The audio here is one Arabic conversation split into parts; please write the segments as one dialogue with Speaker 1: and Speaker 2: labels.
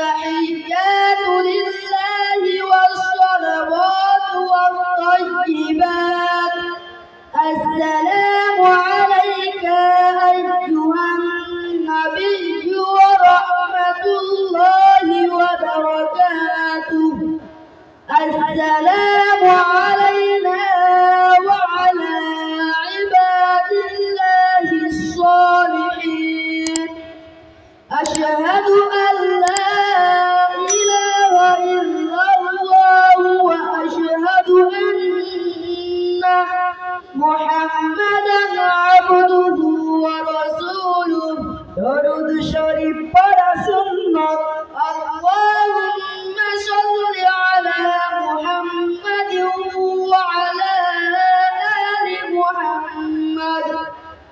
Speaker 1: التحيات لله والصلوات والطيبات. السلام عليك أيها النبي ورحمة الله وبركاته. السلام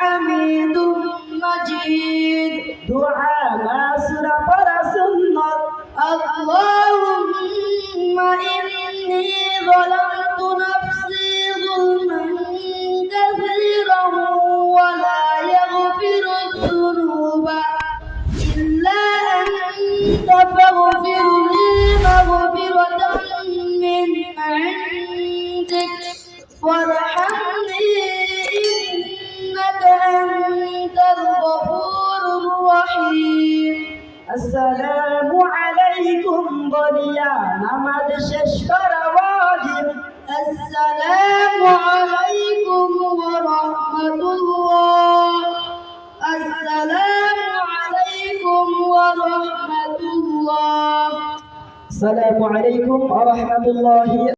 Speaker 1: حميد مجيد.
Speaker 2: دعاء ناصر فرس
Speaker 1: اللهم إني ظلمت نفسي ظلما كثيرا ولا يغفر الذنوب إلا أنت فاغفر لي مغفرة من عندك وارحمني. إنك أنت الغفور الرحيم
Speaker 2: আসসালামু আলাইকুম বলিয়া নামাজ শেষ করা ওয়াজিব
Speaker 1: السلام عليكم ورحمة الله السلام عليكم ورحمة الله
Speaker 2: আসসালামু আলাইকুম ওয়া রাহমাতুল্লাহি